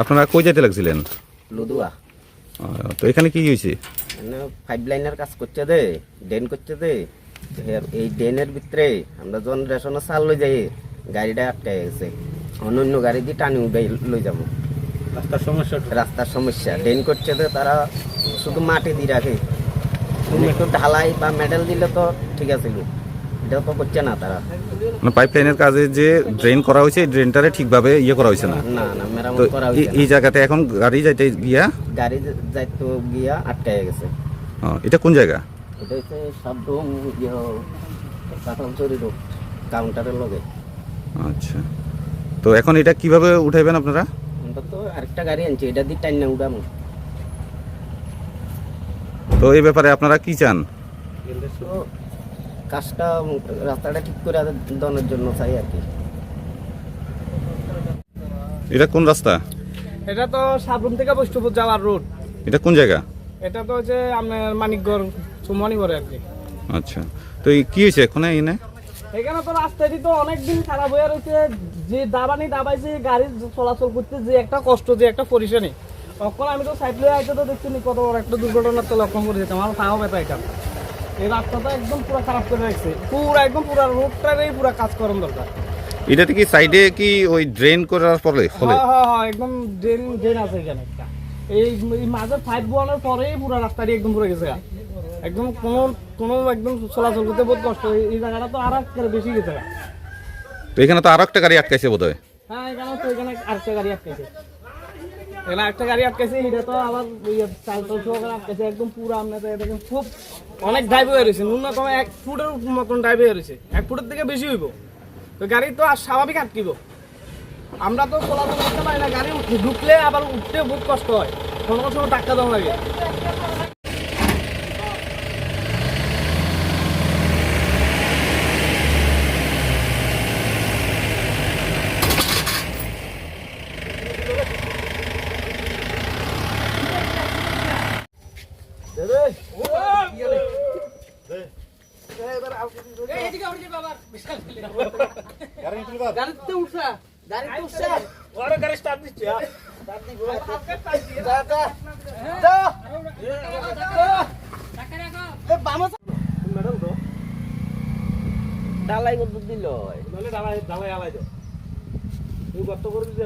আপনারা কই যাইতে লাগছিলেন? লুদুয়া। তো এখানে কি হয়েছে? মানে ফাইভ লাইনের কাজ করছে দে ড্রেন করছে দে এই ড্রেনের ভিতরে আমরা যখন রেশনের চাল লই যাই গাড়িটা আটকে গেছে। অন্য অন্য গাড়ি দিয়ে টানি উঠাই লই যাব। রাস্তার সমস্যা রাস্তার সমস্যা। ড্রেন করছে তো তারা শুধু মাটি দিয়ে রাখে। একটু ঢালাই বা মেডেল দিলে তো ঠিক আছিল এটাও তো করছে না তারা। মানে পাইপ লাইনের কাজে যে ড্রেন করা হয়েছে এই ড্রেনটারে ঠিকভাবে ইয়ে করা হয়েছে না? না না মেরামত তো করা এই- না। এই জায়গাতে এখন গাড়ি যাইতে গিয়া? গাড়ি যাইতো গিয়া গেছে। এটা কোন জায়গা? এটা হচ্ছে ইয়ে কাঁঠালচুরি রোড কাউন্টারের লগে। আচ্ছা। তো এখন এটা কীভাবে উঠাইবেন আপনারা? আমরা তো আরেকটা গাড়ি আনছি এটা দিয়ে টাইম না উঠামো তো এই ব্যাপারে আপনারা কি চান? তো কাজটা রাস্তাটা ঠিক করে দেওয়ার জন্য চাই আর কি। এটা কোন রাস্তা? এটা তো সাবরুম থেকে বৈষ্ণবপুর যাওয়ার রোড এটা কোন জায়গা? এটা তো হচ্ছে আপনার মানিকগড় সুমনি করে আর কি। আচ্ছা। তো এই কি হয়েছে এখন এনে এখানে তো রাস্তাটি তো অনেকদিন খারাপ হয়ে রয়েছে। যে দাবানি দাবাইছে গাড়ি চলাচল করতে যে একটা কষ্ট যে একটা পরিশানি তখন আমি তো সাইড লয়ে আইতে তো দেখছি নি কত বড় একটা দুর্ঘটনার তো লক্ষণ করে যেতাম আমার পাও ব্যথা এটা। এই রাস্তাটা একদম পুরো খারাপ করে রাখছে। পুরো একদম পুরো রোডটারই পুরো কাজ করার দরকার। এটাতে কি সাইডে কি ওই ড্রেন করার ফলে ফলে হ্যাঁ হ্যাঁ হ্যাঁ একদম ড্রেন ড্রেন আছে এখানে এই মাঝে ফাইভ বোয়ানোর পরেই পুরো রাস্তাটি একদম পুরো গেছে। একদম কোনো কোনো একদম চলাচল করতে বহুত কষ্ট। এই- জায়গাটা তো আর একটা বেশি গেছে। তো এখানে তো আরও একটা গাড়ি আটকাইছে বোধ হয় এখানে তো এখানে আরেকটা গাড়ি আটকেছে একটা গাড়ি এটা তো আবার আটকেছে একদম খুব অনেক হয়ে এক ফুটের মতন হয়ে এক ফুটের থেকে বেশি হইব। তো গাড়ি তো আর স্বাভাবিক আটকিব। আমরা তো না, গাড়ি ঢুকলে আবার উঠতে বহুত কষ্ট হয়, কোনো কোনো টাকা দেওয়া লাগে। ডালাই কত দিল ডালাই ডালাই আলাই তুই গর্ত করে দিতে